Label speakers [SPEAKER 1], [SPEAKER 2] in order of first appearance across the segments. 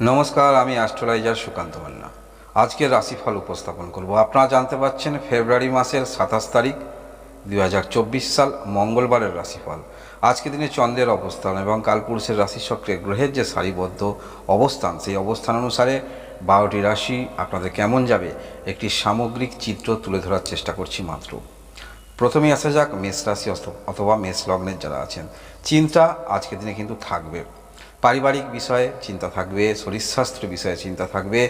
[SPEAKER 1] নমস্কার, আমি অ্যাস্ট্রোলাইজার সুকান্ত মান্না। আজকের রাশিফল উপস্থাপন করব। আপনারা জানতে পারছেন ফেব্রুয়ারি মাসের সাতাশ তারিখ দু হাজার চব্বিশ সাল, মঙ্গলবারের রাশিফল। আজকে দিনে চন্দ্রের অবস্থান এবং কালপুরুষের রাশিচক্রে গ্রহের যে সারিবদ্ধ অবস্থান, সেই অবস্থান অনুসারে বারোটি রাশি আপনাদের কেমন যাবে, একটি সামগ্রিক চিত্র তুলে ধরার চেষ্টা করছি মাত্র। প্রথমেই আসা যাক মেষ রাশি অথবা মেষ লগ্নের যারা আছেন। চিন্তা আজকের দিনে কিন্তু থাকবে। পারিবারিক বিষয়ে চিন্তা থাকবে, শরীর স্বাস্থ্য বিষয়ে চিন্তা থাকবে।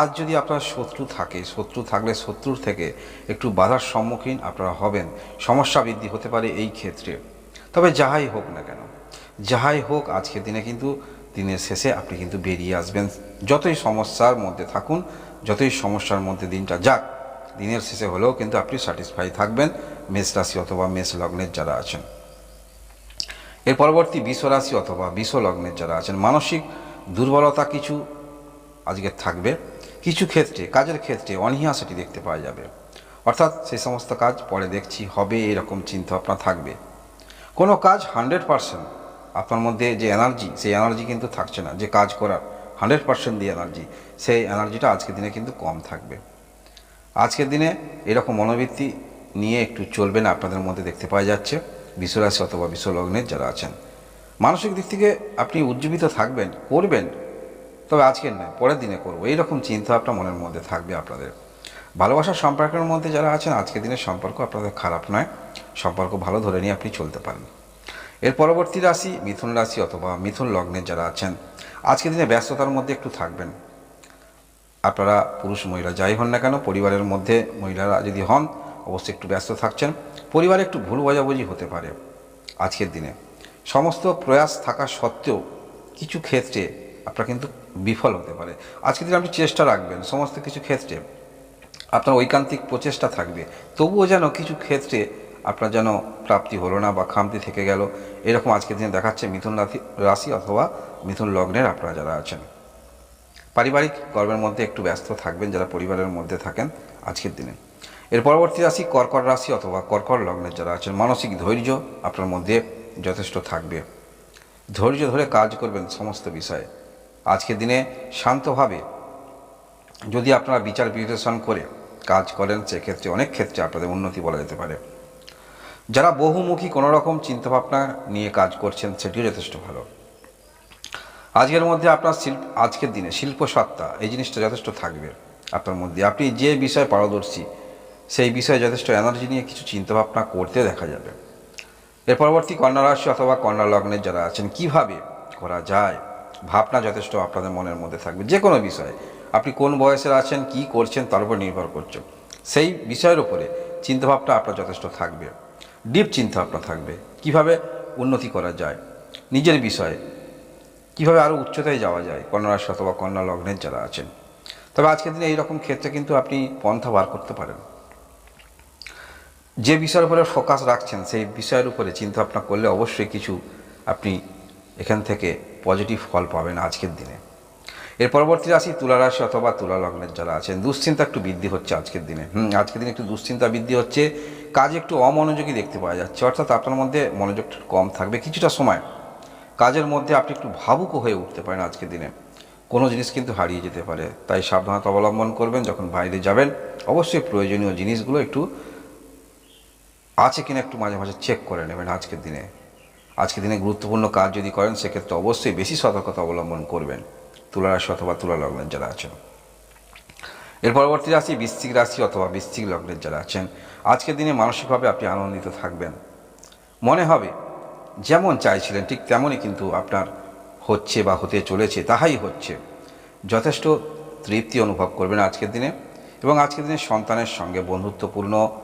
[SPEAKER 1] আজ যদি আপনার শত্রু থাকে, শত্রু থাকলে শত্রুর থেকে একটু বাধার সম্মুখীন আপনারা হবেন। সমস্যা বৃদ্ধি হতে পারে এই ক্ষেত্রে। তবে যাহাই হোক না কেন, যাহাই হোক, আজকের দিনে কিন্তু দিনের শেষে আপনি কিন্তু বেরিয়ে আসবেন। যতই সমস্যার মধ্যে থাকুন, যতই সমস্যার মধ্যে দিনটা যাক, দিনের শেষে হলেও কিন্তু আপনি স্যাটিসফাই থাকবেন, মেষ রাশি অথবা মেষ লগ্নের যারা আছেন। এর পরবর্তী বিশ্বরাশি অথবা বিশ্ব লগ্নের যারা আছেন, মানসিক দুর্বলতা কিছু আজকে থাকবে। কিছু ক্ষেত্রে, কাজের ক্ষেত্রে অনীহা সেটি দেখতে পাওয়া যাবে। অর্থাৎ সেই সমস্ত কাজ পরে দেখছি, হবে এরকম চিন্তা আপনার থাকবে। কোনো কাজ হান্ড্রেড পারসেন্ট আপনার মধ্যে যে এনার্জি, সেই এনার্জি কিন্তু থাকছে না। যে কাজ করার হান্ড্রেড পারসেন্ট দিয়ে এনার্জি, সেই এনার্জিটা আজকের দিনে কিন্তু কম থাকবে। আজকের দিনে এরকম মনোবৃত্তি নিয়ে একটু চলবে না, আপনাদের মধ্যে দেখতে পাওয়া যাচ্ছে। বিশ্বরাশি অথবা বিশ্বলগ্নের যারা আছেন। মানসিক দিক থেকে আপনি উজ্জীবিত থাকবেন, করবেন, তবে আজকের নয়, পরের দিনে করব। এইরকম চিন্তা আপনার মনের মধ্যে থাকবে আপনাদের। ভালোবাসার সম্পর্কের মধ্যে যারা আছেন, আজকের দিনের সম্পর্ক আপনাদের খারাপ নয়। সম্পর্ক ভালো ধরে নিয়ে আপনি চলতে পারেন। এর পরবর্তী রাশি মিথুন রাশি অথবা মিথুন লগ্নের যারা আছেন, আজকের দিনে ব্যস্ততার মধ্যে একটু থাকবেন। আপনারা পুরুষ মহিলা যাই হন না কেন, পরিবারের মধ্যে মহিলারা যদি হন অবশ্যই একটু ব্যস্ত থাকছেন। পরিবারে একটু ভুল বোঝাবুঝি হতে পারে আজকের দিনে। সমস্ত প্রয়াস থাকা সত্ত্বেও কিছু ক্ষেত্রে আপনার কিন্তু বিফল হতে পারে। আজকের দিনে আপনি চেষ্টা রাখবেন সমস্ত কিছু ক্ষেত্রে। আপনার ঐকান্তিক প্রচেষ্টা থাকবে। তবুও যেন কিছু ক্ষেত্রে আপনার যেন প্রাপ্তি হলো না বা খামতি থেকে গেল। এরকম আজকের দিনে দেখাচ্ছে মিথুন রাশি রাশি অথবা মিথুন লগ্নের আপনারা যারা আছেন। পারিবারিক কর্মের মধ্যে একটু ব্যস্ত থাকবেন যারা পরিবারের মধ্যে থাকেন আজকের দিনে। এর পরবর্তী রাশি কর্কট রাশি অথবা কর্কট লগ্নের যারা আছেন, মানসিক ধৈর্য আপনার মধ্যে যথেষ্ট থাকবে। ধৈর্য ধরে কাজ করবেন সমস্ত বিষয়ে। আজকের দিনে শান্তভাবে যদি আপনারা বিচার বিশ্লেষণ করে কাজ করেন, সেক্ষেত্রে অনেক ক্ষেত্রে আপনাদের উন্নতি বলা যেতে পারে। যারা বহুমুখী কোনো রকম চিন্তাভাবনা নিয়ে কাজ করছেন, সেটিও যথেষ্ট ভালো। আজকের মধ্যে আপনার শিল্প, আজকের দিনে শিল্প সত্তা এই জিনিসটা যথেষ্ট থাকবে আপনার মধ্যে। আপনি যে বিষয়ে পারদর্শী সেই বিষয়ে যথেষ্ট এনার্জি নিয়ে কিছু চিন্তাভাবনা করতে দেখা যাবে। এর পরবর্তী কন্যা রাশি অথবা কন্যা লগ্নের যারা আছেন, কীভাবে করা যায়? ভাবনা যথেষ্ট আপনাদের মনের মধ্যে থাকবে। যে কোনো বিষয়ে। আপনি কোন বয়সের আছেন, কি করছেন, তার উপর নির্ভর করছেন সেই বিষয়ের উপরে চিন্তাভাবনা আপনার যথেষ্ট থাকবে। ডিপ চিন্তাভাবনা থাকবে। কীভাবে উন্নতি করা যায়? নিজের বিষয়ে। কীভাবে আরও উচ্চতায় যাওয়া যায়? কন্যা রাশি অথবা কন্যা লগ্নের যারা আছেন। তবে আজকের দিনে এইরকম ক্ষেত্রে কিন্তু আপনি পন্থা বার করতে পারেন। যে বিষয়ের উপরে ফোকাস রাখছেন, সেই বিষয়ের উপরে চিন্তা ভাবনা করলে অবশ্যই কিছু আপনি এখান থেকে পজিটিভ ফল পাবেন আজকের দিনে। এর পরবর্তী রাশি তুলা রাশি অথবা তুলা লগ্নের যারা আছেন, দুশ্চিন্তা একটু বৃদ্ধি হচ্ছে আজকের দিনে। হুম, আজকের দিনে একটু দুশ্চিন্তা বৃদ্ধি হচ্ছে, কাজে একটু অমনোযোগী দেখতে পাওয়া যাচ্ছে, অর্থাৎ আপনার মধ্যে মনোযোগ একটু কম থাকবে কিছুটা সময়। কাজের মধ্যে আপনি একটু ভাবুক হয়ে উঠতে পারেন আজকের দিনে। কোনো জিনিস কিন্তু হারিয়ে যেতে পারে, তাই সাবধানতা অবলম্বন করবেন, যখন বাইরে যাবেন, অবশ্যই প্রয়োজনীয় জিনিসগুলো একটু আছে কিনা একটু মাঝে মাঝে চেক করে নেবেন আজকের দিনে। আজকের দিনে গুরুত্বপূর্ণ কাজ যদি করেন, সেক্ষেত্রে অবশ্যই বেশি সতর্কতা অবলম্বন করবেন। তুলা রাশি অথবা তুলা লগ্নের যারা আছেন। এর পরবর্তী রাশি বৃশ্চিক রাশি অথবা বৃশ্চিক লগ্নের যারা আছেন। আজকের দিনে মানসিকভাবে আপনি আনন্দিত থাকবেন। মনে হবে, যেমন চাইছিলেন, ঠিক তেমনই কিন্তু আপনার হচ্ছে বা হতে চলেছে, তাহাই হচ্ছে। যথেষ্ট তৃপ্তি অনুভব করবেন আজকের দিনে। এবং আজকের দিনে সন্তানের সঙ্গে বন্ধুত্বপূর্ণ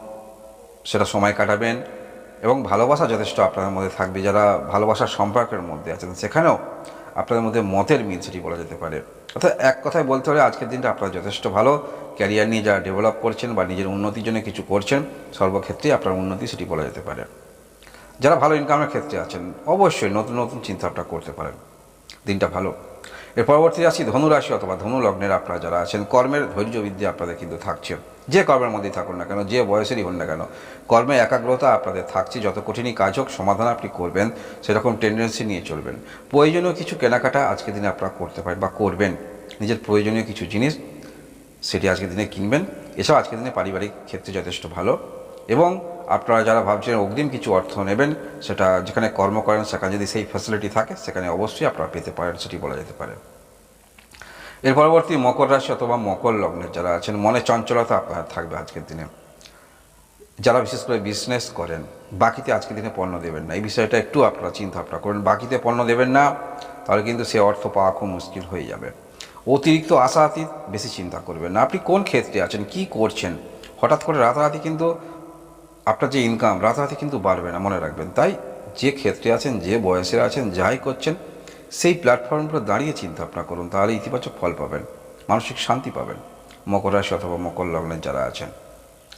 [SPEAKER 1] সেটা সময় কাটাবেন এবং ভালোবাসা যথেষ্ট আপনাদের মধ্যে থাকবে, যারা ভালোবাসার সম্পর্কের মধ্যে আছেন। সেখানেও আপনাদের মধ্যে মতের মিল, সেটি বলা যেতে পারে। অর্থাৎ এক কথায় বলতে হলে আজকের দিনটা আপনারা যথেষ্ট ভালো। ক্যারিয়ার নিয়ে যারা ডেভেলপ করছেন বা নিজের উন্নতির জন্য কিছু করছেন সর্বক্ষেত্রেই আপনার উন্নতি, সেটি বলা যেতে পারে। যারা ভালো ইনকামের ক্ষেত্রে আছেন, অবশ্যই নতুন নতুন চিন্তা ভাবনা করতে পারেন। দিনটা ভালো। এর পরবর্তী রাশি ধনু রাশি অথবা ধনু লগ্নের আপনারা যারা আছেন, কর্মের ধৈর্য বৃদ্ধি আপনাদের কিন্তু থাকছে যে কর্মের মধ্যেই থাকুন না কেন, যে বয়সেরই হন না কেন, কর্মে একাগ্রতা আপনাদের থাকছে, যত কঠিনই কাজ হোক, সমাধান আপনি করবেন, সেরকম টেন্ডেন্সি নিয়ে চলবেন। প্রয়োজনীয় কিছু কেনাকাটা আজকের দিনে আপনারা করতে পারেন বা করবেন। নিজের প্রয়োজনীয় কিছু জিনিস, সেটি আজকের দিনে কিনবেন। এসব আজকের দিনে পারিবারিক ক্ষেত্রে যথেষ্ট ভালো। এবং আপনারা যারা ভাবছেন অগ্রিম কিছু অর্থ নেবেন, সেটা যেখানে কর্ম করেন, সেখানে যদি সেই ফ্যাসিলিটি থাকে, সেখানে অবশ্যই আপনারা পেতে পারেন, সেটি বলা যেতে পারে। এর পরবর্তী মকর রাশি অথবা মকর লগ্নের যারা আছেন, মনে চঞ্চলতা আপনার থাকবে আজকের দিনে। যারা বিশেষ করে বিজনেস করেন, বাকিতে আজকের দিনে পণ্য দেবেন না। এই বিষয়টা একটু আপনারা চিন্তা ভাবনা করেন। বাকিতে পণ্য দেবেন না, তাহলে কিন্তু সে অর্থ পাওয়া খুব মুশকিল হয়ে যাবে। অতিরিক্ত আশাতীত বেশি চিন্তা করবেন না। আপনি কোন ক্ষেত্রে আছেন, কি করছেন? হঠাৎ করে রাতারাতি কিন্তু আপনার যে ইনকাম রাতারাতি কিন্তু বাড়বে না, মনে রাখবেন। তাই যে ক্ষেত্রে আছেন, যে বয়সে আছেন, যাই করছেন, সেই প্ল্যাটফর্মগুলো দাঁড়িয়ে চিন্তা ভাবনা করুন, তাহলে ইতিবাচক ফল পাবেন, মানসিক শান্তি পাবেন, মকর রাশি অথবা মকর লগ্নের যারা আছেন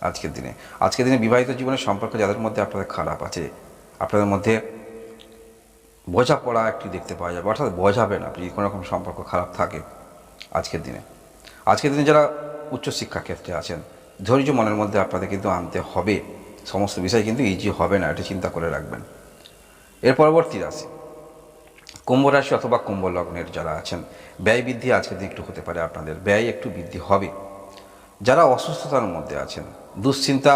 [SPEAKER 1] আজকের দিনে। আজকের দিনে বিবাহিত জীবনের সম্পর্ক যাদের মধ্যে আপনাদের খারাপ আছে, আপনাদের মধ্যে বোঝাপড়া একটি দেখতে পাওয়া যাবে, অর্থাৎ বোঝাবেন আপনি কোনো রকম সম্পর্ক খারাপ থাকে আজকের দিনে। আজকের দিনে যারা উচ্চশিক্ষা ক্ষেত্রে আছেন, ধৈর্য মনের মধ্যে আপনাদের কিন্তু আনতে হবে। সমস্ত বিষয় কিন্তু ইজি হবে না, এটা চিন্তা করে রাখবেন। এর পরবর্তী রাশি, কুম্ভ রাশি অথবা কুম্ভ লগ্নের যারা আছেন, ব্যয় বৃদ্ধি আজকের দিন একটু হতে পারে আপনাদের, ব্যয় একটু বৃদ্ধি হবে। যারা অসুস্থতার মধ্যে আছেন, দুশ্চিন্তা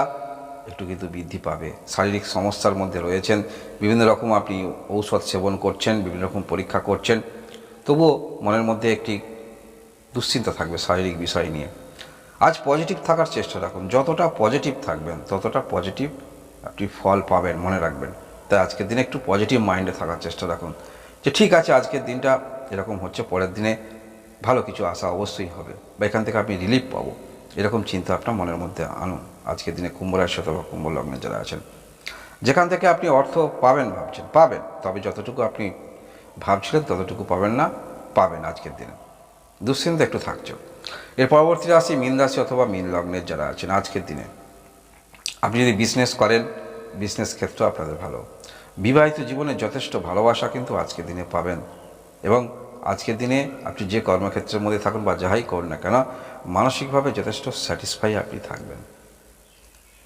[SPEAKER 1] একটু কিন্তু বৃদ্ধি পাবে। শারীরিক সমস্যার মধ্যে রয়েছেন, বিভিন্ন রকম আপনি ঔষধ সেবন করছেন, বিভিন্ন রকম পরীক্ষা করছেন, তবুও মনের মধ্যে একটি দুশ্চিন্তা থাকবে শারীরিক বিষয় নিয়ে। আজ পজিটিভ থাকার চেষ্টা রাখুন। যতটা পজিটিভ থাকবেন, ততটা পজিটিভ আপনি ফল পাবেন, মনে রাখবেন। তাই আজকের দিনে একটু পজিটিভ মাইন্ডে থাকার চেষ্টা রাখুন। যে ঠিক আছে, আজকের দিনটা এরকম হচ্ছে, পরের দিনে ভালো কিছু আশা অবশ্যই হবে। বা এখান থেকে আপনি রিলিফ পাবো। এরকম চিন্তা আপনার মনের মধ্যে আনুন। আজকের দিনে কুম্ভ রাশি অথবা কুম্ভ লগ্নে যারা আছেন, যেখান থেকে আপনি অর্থ পাবেন ভাবছেন, পাবেন। তবে যতটুকু আপনি ভাবছিলেন, ততটুকু পাবেন না, পাবেন আজকের দিনে। দুশ্চিন্তা একটু থাকছে এর পরবর্তী রাশি মীন রাশি অথবা মীন লগ্নের যারা আছেন আজকের দিনে। আপনি যদি বিজনেস করেন বিজনেস ক্ষেত্র আপনাদের ভালো। বিবাহিত জীবনে যথেষ্ট ভালোবাসা কিন্তু আজকের দিনে পাবেন। এবং আজকের দিনে আপনি যে কর্মক্ষেত্রের মধ্যে থাকুন বা যাহাই করুন না কেন, মানসিকভাবে যথেষ্ট স্যাটিসফাই আপনি থাকবেন।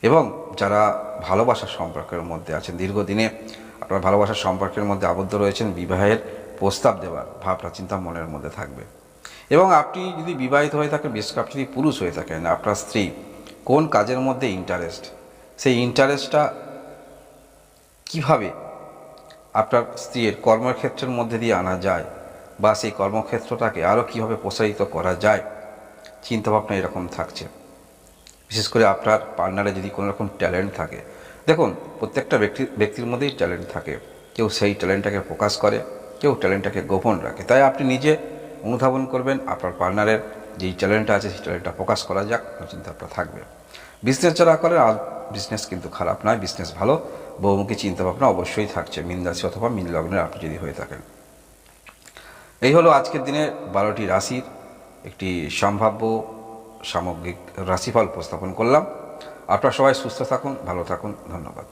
[SPEAKER 1] এবং যারা ভালোবাসার সম্পর্কের মধ্যে আছেন, দীর্ঘদিনে আপনার ভালোবাসার সম্পর্কের মধ্যে আবদ্ধ রয়েছেন, বিবাহের প্রস্তাব দেওয়ার ভাবনা, চিন্তা মনের মধ্যে থাকবে। এবং আপনি যদি বিবাহিত হয়ে থাকেন, বিশেষ আপনি যদি পুরুষ হয়ে থাকেন, আপনার স্ত্রী, কোন কাজের মধ্যে ইন্টারেস্ট সেই ইন্টারেস্টটা কীভাবে আপনার স্ত্রীর কর্মক্ষেত্রের মধ্যে দিয়ে আনা যায় বা সেই কর্মক্ষেত্রটাকে আরও কীভাবে প্রসারিত করা যায়? চিন্তাভাবনা এরকম থাকছে। বিশেষ করে আপনার পার্টনারে যদি কোনো রকম ট্যালেন্ট থাকে, দেখুন, প্রত্যেকটা ব্যক্তি, ব্যক্তির মধ্যেই ট্যালেন্ট থাকে। কেউ সেই ট্যালেন্টটাকে প্রকাশ করে, কেউ ট্যালেন্টটাকে গোপন রাখে। তাই আপনি নিজে অনুধাবন করবেন, আপনার পার্টনারের যেই চ্যালেঞ্জটা আছে, সেই ট্যালেন্টটা প্রকাশ করা যাক চিন্তা আপনার থাকবে। বিজনেস যারা করেন, আর বিজনেস কিন্তু খারাপ নয় বিজনেস ভালো, বহুমুখী চিন্তাভাবনা অবশ্যই থাকছে মিন রাশি অথবা মিন লগ্নের আপনি যদি হয়ে থাকেন। এই হলো আজকের দিনের বারোটি রাশির একটি সম্ভাব্য সামগ্রিক রাশিফল উপস্থাপন করলাম। আপনারা সবাই সুস্থ থাকুন, ভালো থাকুন, ধন্যবাদ।